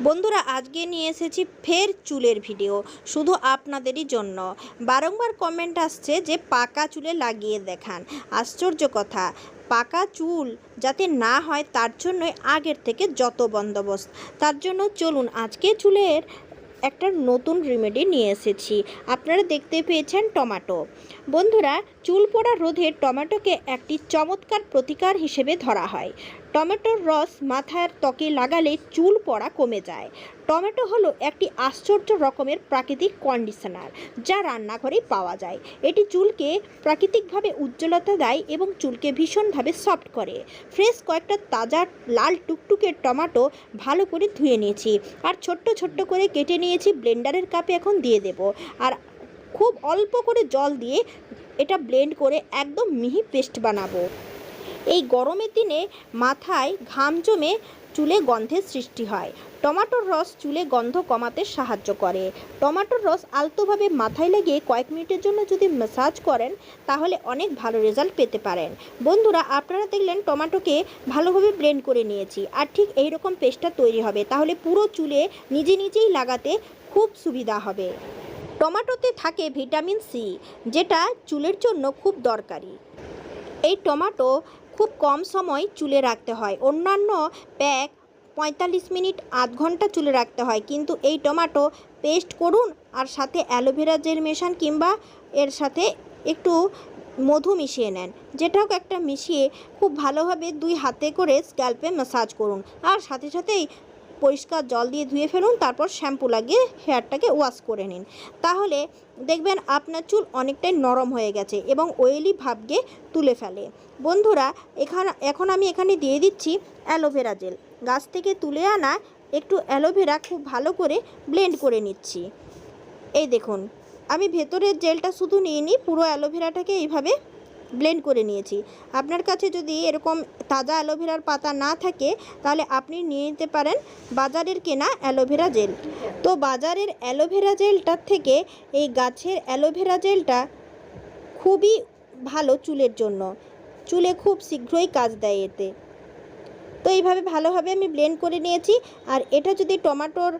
বন্ধুরা, আজকে নিয়ে এসেছি ফের চুলের ভিডিও। শুধু আপনাদেরই জন্য। বারংবার কমেন্ট আসছে যে পাকা চুলে লাগিয়ে দেখান। আশ্চর্য কথা। পাকা চুল যাতে না হয়, তার জন্যই আগের থেকে যত বন্দোবস্ত। তার জন্য চলুন, আজকে চুলের একটা নতুন রেমেডি নিয়ে এসেছি। আপনারা দেখতে পেয়েছেন টমেটো। বন্ধুরা, চুল পড়া রোধে টমেটোকে একটি চমৎকার প্রতিকার হিসেবে ধরা হয়। টমেটোর রস মাথার ত্বকে লাগালে চুল পড়া কমে যায়। টমেটো হলো একটি আশ্চর্য রকমের প্রাকৃতিক কন্ডিশনার যা রান্নাঘরে পাওয়া যায়। এটি চুলকে প্রাকৃতিকভাবে উজ্জ্বলতা দেয় এবং চুলকে ভীষণভাবে সফট করে। ফ্রেশ কয়েকটা তাজা লাল টুকটুকে টমেটো ভালো করে ধুয়ে নিয়েছি আর ছোট্ট ছোট্ট করে কেটে নিয়েছি ব্লেন্ডারের কাপে এখন দিয়ে দেব। আর খুব অল্প করে জল দিয়ে এটা ব্লেন্ড করে একদম মিহি পেস্ট বানাবো। এই গরমের দিনে মাথায় ঘাম জমে চুলে গন্ধের সৃষ্টি হয়। টমেটোর রস চুলে গন্ধ কমাতে সাহায্য করে। টমেটোর রস আলতোভাবে মাথায় লেগে কয়েক মিনিটের জন্য যদি ম্যাসাজ করেন, তাহলে অনেক ভালো রেজাল্ট পেতে পারেন। বন্ধুরা, আপনারা দেখলেন টমেটোকে ভালোভাবে ব্লেন্ড করে নিয়েছি। আর ঠিক এই রকম পেস্টটা তৈরি হবে। তাহলে পুরো চুলে নিজে নিজেই লাগাতে খুব সুবিধা হবে। টমেটোতে থাকে ভিটামিন সি, যেটা চুলের জন্য খুব দরকারি। এই টমেটো খুব কম সময় চুলে রাখতে হয়। অন্যান্য প্যাক পঁয়তাল্লিশ মিনিট, আধ ঘণ্টা চুলে রাখতে হয়। কিন্তু এই টমাটো পেস্ট করুন আর সাথে অ্যালোভেরা জেল মেশান কিংবা এর সাথে একটু মধু মিশিয়ে নেন। যেটাও একটা মিশিয়ে খুব ভালোভাবে দুই হাতে করে স্ক্যাল্পে ম্যাসাজ করুন। আর সাথে সাথেই পরিষ্কার জল দিয়ে ধুয়ে ফেলুন, তারপর শ্যাম্পু লাগিয়ে হেয়ারটাকে ওয়াশ করে নিন। তাহলে দেখবেন আপনার চুল অনেকটাই নরম হয়ে গেছে এবং ওয়েলি ভাবকে তুলে ফেলে। বন্ধুরা, এখানে, এখন আমি এখানে দিয়ে দিচ্ছি অ্যালোভেরা জেল। গাছ থেকে তুলে আনা একটু অ্যালোভেরা খুব ভালো করে ব্লেন্ড করে নিচ্ছি। এই দেখুন, আমি ভেতরের জেলটা শুধু নিয়ে নিই, পুরো অ্যালোভেরাটাকে এইভাবে ব্লেন্ড করে নিয়েছি। আপনার কাছে যদি এরকম তাজা অ্যালোভেরার পাতা না থাকে, তাহলে আপনি নিয়ে নিতে পারেন বাজারের কেনা অ্যালোভেরা জেল তো বাজারের অ্যালোভেরা জেলটার থেকে এই গাছের অ্যালোভেরা জেলটা খুবই ভালো চুলের জন্য। চুলে খুব শীঘ্রই কাজ দেয় এতে। তো এইভাবে ভালোভাবে আমি ব্লেন্ড করে নিয়েছি। আর এটা যদি টমেটোর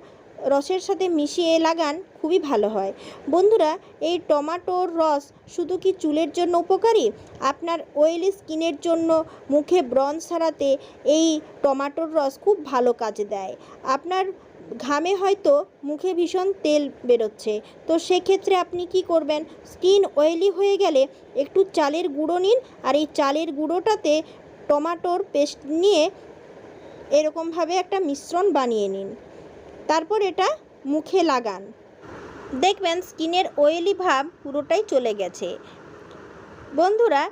রসের সাথে মিশিয়ে লাগান, খুবই ভালো হয়। বন্ধুরা, এই টমাটোর রস শুধু কি চুলের জন্য উপকারী? আপনার অয়েলি স্কিনের জন্য মুখে ব্রণ সারাতে এই টমাটোর রস খুব ভালো কাজে দেয়। আপনার ঘামে হয়তো মুখে ভীষণ তেল বেরোচ্ছে। তো সেক্ষেত্রে আপনি কি করবেন? স্কিন অয়েলি হয়ে গেলে একটু চালের গুঁড়ো নিন আর এই চালের গুঁড়োটাতে টমাটোর পেস্ট নিয়ে এরকমভাবে একটা মিশ্রণ বানিয়ে নিন। তারপর এটা মুখে লাগান। দেখবেন স্কিনের অয়েলি ভাব পুরোটাই চলে গেছে। বন্ধুরা,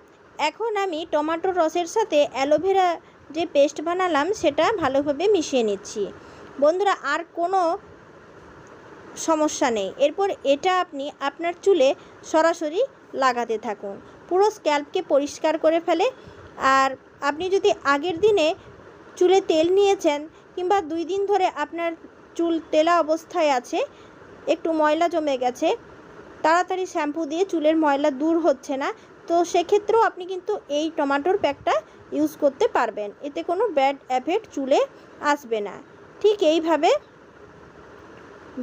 এখন আমি টমেটোর রসের সাথে অ্যালোভেরা যে পেস্ট বানালাম, সেটা ভালোভাবে মিশিয়ে নিচ্ছি। বন্ধুরা, আর কোনো সমস্যা নেই। এরপর এটা আপনি আপনার চুলে সরাসরি লাগাতে থাকুন। পুরো স্ক্যাল্পকে পরিষ্কার করে ফেলে। আর আপনি যদি আগের দিনে চুলে তেল নিয়েছেন কিংবা দুই দিন ধরে আপনার চুল তেলা অবস্থায় আছে, একটু ময়লা জমে গেছে। তাড়াতাড়ি শ্যাম্পু দিয়ে চুলের ময়লা দূর হচ্ছে না। তো সেক্ষেত্রেও আপনি কিন্তু এই টমাটোর প্যাকটা ইউজ করতে পারবেন। এতে কোনো ব্যাড এফেক্ট চুলে আসবে না। ঠিক এইভাবে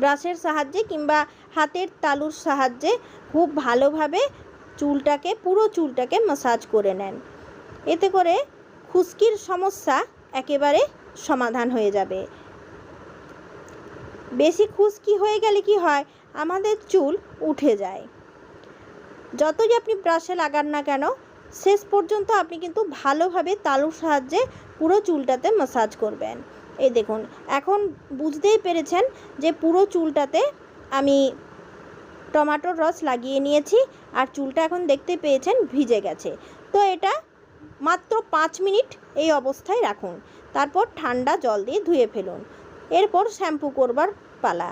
ব্রাশের সাহায্যে কিংবা হাতের তালুর সাহায্যে খুব ভালোভাবে চুলটাকে, পুরো চুলটাকে ম্যাসাজ করে নেন। এতে করে খুশকির সমস্যা একেবারে সমাধান হয়ে যাবে। বেশি খুশকি হয়ে গেলে কি হয়? আমাদের চুল উঠে যায়। যতই আপনি ব্রাশে লাগান না কেন, শেষ পর্যন্ত আপনি কিন্তু ভালোভাবে তালুর সাহায্যে পুরো চুলটাতে ম্যাসাজ করবেন। এই দেখুন, এখন বুঝতেই পেরেছেন যে পুরো চুলটাতে আমি টমেটোর রস লাগিয়ে নিয়েছি আর চুলটা এখন দেখতে পেয়েছেন ভিজে গেছে। তো এটা মাত্র পাঁচ মিনিট এই অবস্থায় রাখুন। তারপর ঠান্ডা জল দিয়ে ধুয়ে ফেলুন। এরপর শ্যাম্পু করবার পালা।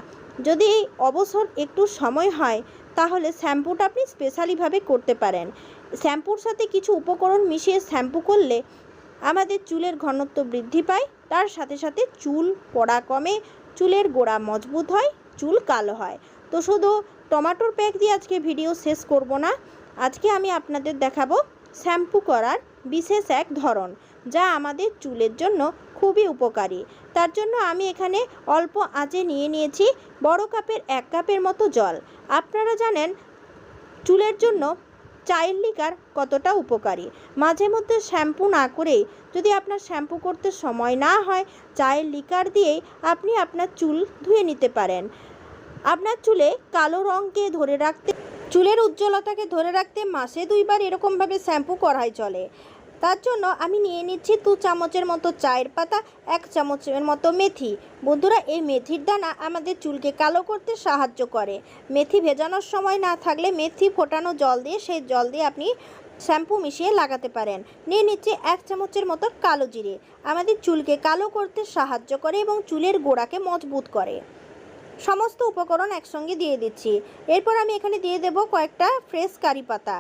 যদি অবসর একটু সময় হয়, তাহলে শ্যাম্পুটা আপনি স্পেশালিভাবে করতে পারেন। শ্যাম্পুর সাথে কিছু উপকরণ মিশিয়ে শ্যাম্পু করলে আমাদের চুলের ঘনত্ব বৃদ্ধি পায়, তার সাথে সাথে চুল পড়া কমে, চুলের গোড়া মজবুত হয়, চুল কালো হয়। তো শুধু টমাটোর প্যাক দিয়ে আজকে ভিডিও শেষ করব না, আজকে আমি আপনাদের দেখাবো শ্যাম্পু করার বিশেষ এক ধরন, যা আমাদের চুলের জন্য খুবই উপকারী। তার জন্য আমি এখানে অল্প আঁচে নিয়ে নিয়েছি বড় কাপের এক কাপের মতো জল। আপনারা জানেন চুলের জন্য চায়ের লিকার কতটা উপকারী। মাঝে মধ্যে শ্যাম্পু না করেই যদি আপনার শ্যাম্পু করতে সময় না হয়, চায়ের লিকার দিয়েই আপনি আপনার চুল ধুয়ে নিতে পারেন। আপনার চুলে কালো রঙকে ধরে রাখতে চুলের উজ্জ্বলতাকে ধরে রাখতে মাসে দুইবার এরকমভাবে শ্যাম্পু করাই চলে। তার জন্য আমি নিয়ে নিচ্ছি দু চামচের মতো চায়ের পাতা, এক চামচের মতো মেথি। বন্ধুরা, এই মেথির দানা আমাদের চুলকে কালো করতে সাহায্য করে। মেথি ভেজানোর সময় না থাকলে মেথি ফোটানো জল দিয়ে সেই জল দিয়ে আপনি শ্যাম্পু মিশিয়ে লাগাতে পারেন। নিয়ে নিচ্ছি এক চামচের মতো কালো জিরে। আমাদের চুলকে কালো করতে সাহায্য করে এবং চুলের গোড়াকে মজবুত করে। সমস্ত উপকরণ একসঙ্গে দিয়ে দিচ্ছি। এরপর আমি এখানে দিয়ে দেব কয়েকটা ফ্রেশ কারি পাতা।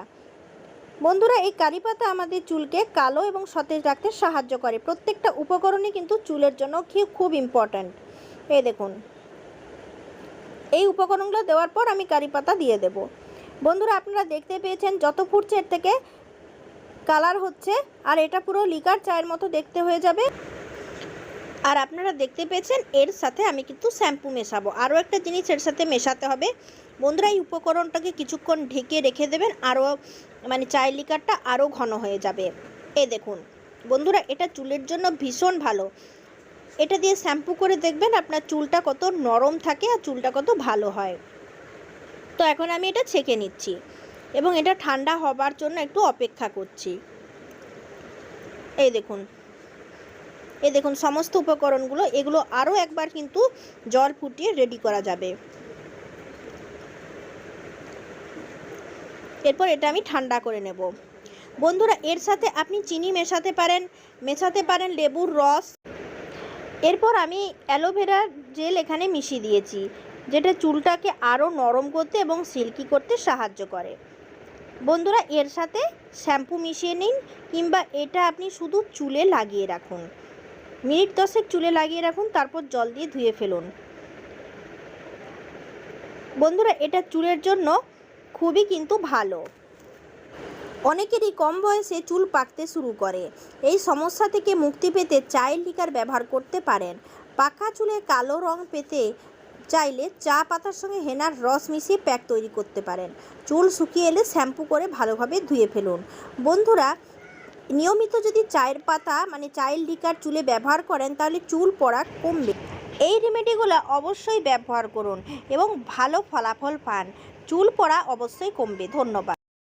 বন্ধুরা, এই কারি পাতা আমাদের চুলকে কালো এবং সতেজ রাখতে সাহায্য করে। প্রত্যেকটা উপকরণই কিন্তু চুলের জন্য খুব ইম্পর্ট্যান্ট এই দেখুন। এই উপকরণগুলো দেওয়ার পর আমি কারি পাতা দিয়ে দেব। বন্ধুরা, আপনারা দেখতে পেয়েছেন যত ফুটছে এর থেকে কালার হচ্ছে, আর এটা পুরো লিকার চায়ের মতো দেখতে হয়ে যাবে। আর আপনারা দেখতে পেয়েছেন, এর সাথে আমি কিন্তু শ্যাম্পু মেশাবো। আরও একটা জিনিস এর সাথে মেশাতে হবে। বন্ধুরা, এই উপকরণটাকে কিছুক্ষণ ঢেকে রেখে দেবেন, আরও মানে চায়ের লিকারটা আরও ঘন হয়ে যাবে। এ দেখুন, বন্ধুরা, এটা চুলের জন্য ভীষণ ভালো। এটা দিয়ে শ্যাম্পু করে দেখবেন আপনার চুলটা কত নরম থাকে আর চুলটা কত ভালো হয়। তো এখন আমি এটা ছেঁকে নিচ্ছি এবং এটা ঠান্ডা হবার জন্য একটু অপেক্ষা করছি। এই দেখুন এই দেখুন, সমস্ত উপকরণগুলো, এগুলো আরও একবার কিন্তু জল ফুটিয়ে রেডি করা যাবে। এরপর এটা আমি ঠান্ডা করে নেব। বন্ধুরা, এর সাথে আপনি চিনি মেশাতে পারেন মেশাতে পারেন লেবুর রস। এরপর আমি অ্যালোভেরা জেল এখানে মিশিয়ে দিয়েছি, যেটা চুলটাকে আরও নরম করতে এবং সিল্কি করতে সাহায্য করে। বন্ধুরা, এর সাথে শ্যাম্পু মিশিয়ে নিন, কিংবা এটা আপনি শুধু চুলে লাগিয়ে রাখুন। মিনিট দশেক চুলে লাগিয়ে রাখুন, তারপর জল দিয়ে ধুয়ে ফেলুন। বন্ধুরা, এটা চুলের জন্য খুবই কিন্তু ভালো। অনেকেরই কম বয়সে চুল পাকতে শুরু করে। এই সমস্যা থেকে মুক্তি পেতে চায়ের লিকার ব্যবহার করতে পারেন। পাকা চুলে কালো রং পেতে চাইলে চা পাতার সঙ্গে হেনার রস মিশিয়ে প্যাক তৈরি করতে পারেন। চুল শুকিয়ে এলে শ্যাম্পু করে ভালোভাবে ধুয়ে ফেলুন। বন্ধুরা নিয়মিত যদি চায়ের পাতা মানে চায়ের লিকার চুলে ব্যবহার করেন, তাহলে চুল পড়া কমবে। এই রেমেডিগুলো অবশ্যই ব্যবহার করুন এবং ভালো ফলাফল পান। চুল পড়া অবশ্যই কমবে। ধন্যবাদ।